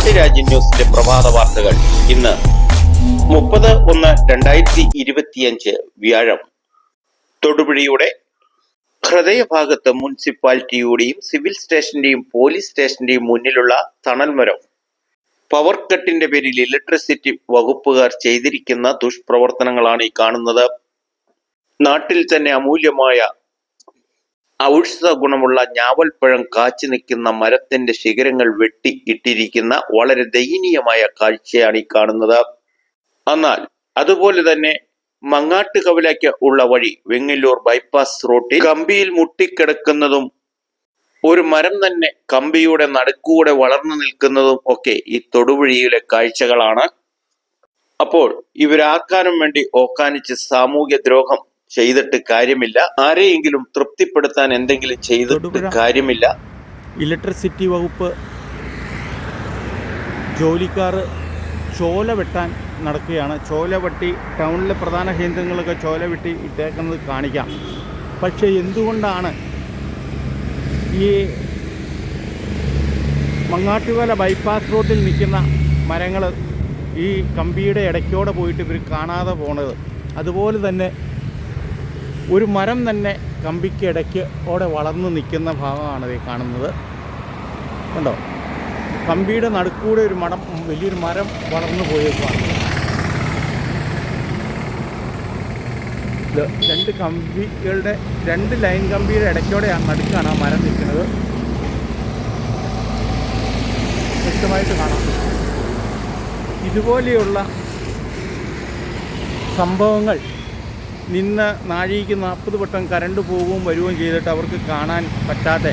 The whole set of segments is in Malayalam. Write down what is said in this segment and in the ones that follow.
നാട്ടുരാജ്യ ന്യൂസിന്റെ പ്രഭാത വാർത്തകൾ. ഇന്ന് മുപ്പത് ഒന്ന് രണ്ടായിരത്തി ഇരുപത്തിയഞ്ച് വ്യാഴം. തൊടുപുഴയുടെ ഹൃദയഭാഗത്ത് മുനിസിപ്പാലിറ്റിയുടെയും സിവിൽ സ്റ്റേഷന്റെയും പോലീസ് സ്റ്റേഷന്റെയും മുന്നിലുള്ള തണൽ മരം പവർ കട്ടിന്റെ പേരിൽ ഇലക്ട്രിസിറ്റി വകുപ്പുകാർ ചെയ്തിരിക്കുന്ന ദുഷ്പ്രവർത്തനങ്ങളാണ് ഈ കാണുന്നത്. നാട്ടിൽ തന്നെ അമൂല്യമായ ഔഷധ ഗുണമുള്ള ഞാവൽപ്പഴം കാച്ചു നിൽക്കുന്ന മരത്തിന്റെ ശിഖരങ്ങൾ വെട്ടി ഇട്ടിരിക്കുന്ന വളരെ ദയനീയമായ കാഴ്ചയാണ് ഈ കാണുന്നത്. എന്നാൽ അതുപോലെ തന്നെ മങ്ങാട്ട് കവലയ്ക്ക് ഉള്ള വഴി വെങ്ങല്ലൂർ ബൈപ്പാസ് റോഡിൽ കമ്പിയിൽ മുട്ടിക്കിടക്കുന്നതും ഒരു മരം തന്നെ കമ്പിയുടെ നടുക്കൂടെ വളർന്നു നിൽക്കുന്നതും ഒക്കെ ഈ തൊടുവഴിയിലെ കാഴ്ചകളാണ്. അപ്പോൾ ഇവരാർക്കാനും വേണ്ടി ഓക്കാനിച്ച് സാമൂഹ്യ ദ്രോഹം ചെയ്തിട്ട് കാര്യമില്ല. ആരെയെങ്കിലും തൃപ്തിപ്പെടുത്താൻ എന്തെങ്കിലും ചെയ്തിട്ട് കാര്യമില്ല. ഇലക്ട്രിസിറ്റി വകുപ്പ് ജോലിക്കാർ ചോല വെട്ടാൻ നടക്കുകയാണ്. ചോല വെട്ടി ടൗണിലെ പ്രധാന കേന്ദ്രങ്ങളൊക്കെ ചോല വെട്ടി ഇട്ടേക്കുന്നത് കാണിക്കാം. പക്ഷേ എന്തുകൊണ്ടാണ് ഈ മങ്ങാട്ടുവേല ബൈപ്പാസ് റോഡിൽ നിൽക്കുന്ന മരങ്ങൾ ഈ കമ്പിയുടെ ഇടയ്ക്കോടെ പോയിട്ട് ഇവർ കാണാതെ പോണത്? അതുപോലെ തന്നെ ഒരു മരം തന്നെ കമ്പിക്കിടയ്ക്ക് ഓടെ വളർന്നു നിൽക്കുന്ന ഭാഗമാണ് ഈ കാണുന്നത്. കണ്ടോ? കമ്പിയുടെ നടുക്കൂടെ ഒരു മടം വലിയൊരു മരം വളർന്നു പോയേക്കാണ് രണ്ട് കമ്പികളുടെ രണ്ട് ലൈൻ കമ്പിയുടെ ഇടയ്ക്കോടെയാണ് നടുക്കാണ് ആ മരം നിൽക്കുന്നത്. വ്യക്തമായിട്ട് കാണാം. ഇതുപോലെയുള്ള സംഭവങ്ങൾ നിന്ന് നാഴികയ്ക്ക് നാൽപ്പത് വട്ടം കരണ്ട് പോവുകയും വരികയും ചെയ്തിട്ട് അവർക്ക് കാണാൻ പറ്റാതെ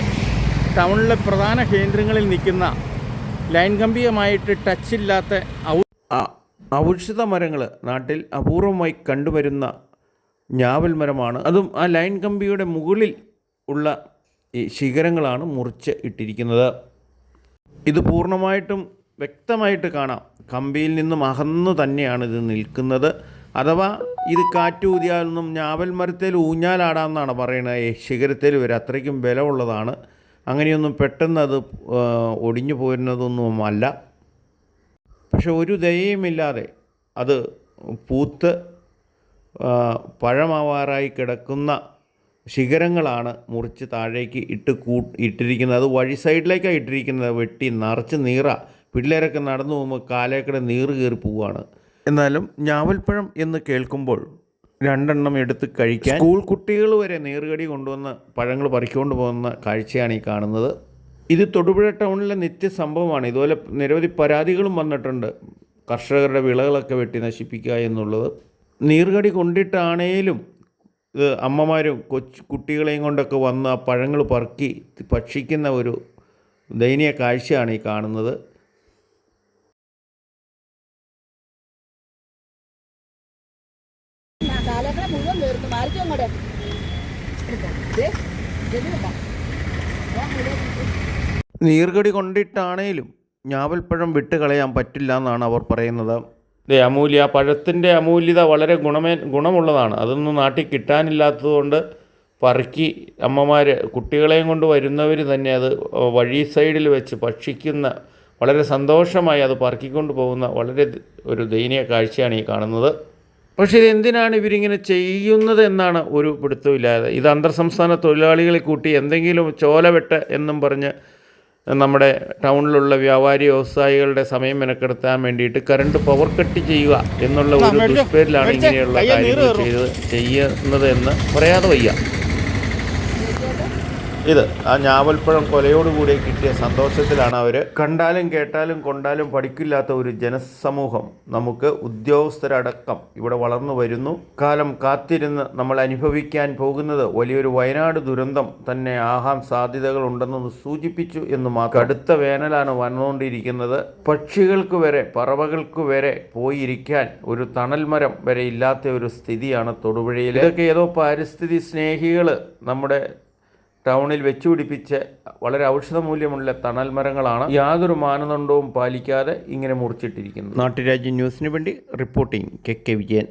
ടൗണിലെ പ്രധാന കേന്ദ്രങ്ങളിൽ നിൽക്കുന്ന ലൈൻ കമ്പിയുമായിട്ട് ടച്ചില്ലാത്ത ഔഷധ മരങ്ങൾ നാട്ടിൽ അപൂർവമായി കണ്ടുവരുന്ന ഞാവൽ മരമാണ്. അതും ആ ലൈൻ കമ്പിയുടെ മുകളിൽ ഉള്ള ഈ ശിഖരങ്ങളാണ് മുറിച്ച് ഇട്ടിരിക്കുന്നത്. ഇത് പൂർണമായിട്ടും വ്യക്തമായിട്ട് കാണാം. കമ്പിയിൽ നിന്നും അകന്നു തന്നെയാണ് ഇത് നിൽക്കുന്നത്. അഥവാ ഇത് കാറ്റൂതിയാലൊന്നും ഞാവൽ മരത്തിൽ ഊഞ്ഞാലാടാമെന്നാണ് പറയുന്നത്. ശിഖരത്തിൽ വരെ അത്രയ്ക്കും ബലമുള്ളതാണ്. അങ്ങനെയൊന്നും പെട്ടെന്ന് അത് ഒടിഞ്ഞു പോരുന്നതൊന്നുമല്ല പക്ഷെ ഒരു ദയയുമില്ലാതെ അത് പൂത്ത് പഴമാവാറായി കിടക്കുന്ന ശിഖരങ്ങളാണ് മുറിച്ച് താഴേക്ക് ഇട്ട് കൂ ഇട്ടിരിക്കുന്നത്. അത് വഴി സൈഡിലേക്കാണ് ഇട്ടിരിക്കുന്നത്. വെട്ടി നിറച്ച് നീറ. പിള്ളേരൊക്കെ നടന്നു പോകുമ്പോൾ കാലേക്കടെ നീറ് കയറി പോവുകയാണ്. എന്നാലും ഞാവൽപ്പഴം എന്ന് കേൾക്കുമ്പോൾ രണ്ടെണ്ണം എടുത്ത് കഴിക്കാൻ സ്കൂൾ കുട്ടികൾ വരെ നേർകടി കൊണ്ടുവന്ന് പഴങ്ങൾ പറിക്കൊണ്ട് പോകുന്ന കാഴ്ചയാണ് ഈ കാണുന്നത്. ഇത് തൊടുപുഴ ടൗണിലെ നിത്യ സംഭവമാണ് ഇതുപോലെ നിരവധി പരാതികളും വന്നിട്ടുണ്ട്. കർഷകരുടെ വിളകളൊക്കെ വെട്ടി നശിപ്പിക്കുക എന്നുള്ളത്. നീർകടി കൊണ്ടിട്ടാണേലും ഇത് അമ്മമാരും കൊച്ചു കുട്ടികളെയും കൊണ്ടൊക്കെ വന്ന് ആ പഴങ്ങൾ പറക്കി ഭക്ഷിക്കുന്ന ഒരു ദയനീയ കാഴ്ചയാണ് ഈ കാണുന്നത്. കാലങ്ങളെ മുഴുവൻ തീർന്നു മാറിക്കും അങ്ങോട്ട്. നീർഗടി കൊണ്ടിട്ടാണേലും ഞാവൽപ്പഴം വിട്ട് കളയാൻ പറ്റില്ല എന്നാണ് അവർ പറയുന്നത്. ഇതേ അമൂല്യ ആ പഴത്തിന്റെ അമൂല്യത വളരെ ഗുണമേ ഗുണമുള്ളതാണ്. അതൊന്നും നാട്ടിൽ കിട്ടാനില്ലാത്തതുകൊണ്ട് പറക്കി അമ്മമാർ കുട്ടികളെയും കൊണ്ട് വരുന്നവർ തന്നെ അത് വഴി സൈഡിൽ വെച്ച് ഭക്ഷിക്കുന്ന വളരെ സന്തോഷമായി അത് പറക്കിക്കൊണ്ട് പോകുന്ന വളരെ ഒരു ദയനീയ കാഴ്ചയാണ് ഈ കാണുന്നത്. പക്ഷേ ഇതെന്തിനാണ് ഇവരിങ്ങനെ ചെയ്യുന്നത് എന്നാണ് ഒരു പിടുത്തമില്ലാതെ ഇത് അന്തർ സംസ്ഥാന തൊഴിലാളികളെ കൂട്ടി എന്തെങ്കിലും ചോലവെട്ട് എന്നും പറഞ്ഞ് നമ്മുടെ ടൗണിലുള്ള വ്യാപാരി വ്യവസായികളുടെ സമയം മെനക്കെടുത്താൻ വേണ്ടിയിട്ട് കറണ്ട് പവർ കട്ട് ചെയ്യുക എന്നുള്ള ഒരു ദുഷ്പേരിലാണ് ഇങ്ങനെയുള്ള കാര്യങ്ങൾ ചെയ്ത് ചെയ്യുന്നത് എന്ന് പറയാതെ വയ്യ. ഇത് ആ ഞാവൽപ്പഴം കൊലയോടുകൂടി കിട്ടിയ സന്തോഷത്തിലാണ് അവർ കണ്ടാലും കേട്ടാലും കൊണ്ടാലും പഠിക്കില്ലാത്ത ഒരു ജനസമൂഹം നമുക്ക് ഉദ്യോഗസ്ഥരടക്കം ഇവിടെ വളർന്നു വരുന്നു. കാലം കാത്തിരുന്ന് നമ്മൾ അനുഭവിക്കാൻ പോകുന്നത് വലിയൊരു വയനാട് ദുരന്തം തന്നെ ആഹാൻ സാധ്യതകളുണ്ടെന്ന് സൂചിപ്പിച്ചു എന്ന് മാത്രം. അടുത്ത വേനലാണ് വന്നുകൊണ്ടിരിക്കുന്നത്. പക്ഷികൾക്ക് വരെ പറവകൾക്ക് വരെ പോയിരിക്കാൻ ഒരു തണൽ മരം വരെ ഇല്ലാത്ത ഒരു സ്ഥിതിയാണ് തൊടുപുഴയിൽ ഇതൊക്കെ ഏതോ പാരിസ്ഥിതി സ്നേഹികൾ നമ്മുടെ ടൗണിൽ വെച്ചുപിടിപ്പിച്ച് വളരെ ഔഷധ മൂല്യമുള്ള തണൽ മരങ്ങളാണ് യാതൊരു മാനദണ്ഡവും പാലിക്കാതെ ഇങ്ങനെ മുറിച്ചിട്ടിരിക്കുന്നത്. നാട്ടുരാജ്യ ന്യൂസിന് വേണ്ടി റിപ്പോർട്ടിംഗ് കെ കെ വിജയൻ.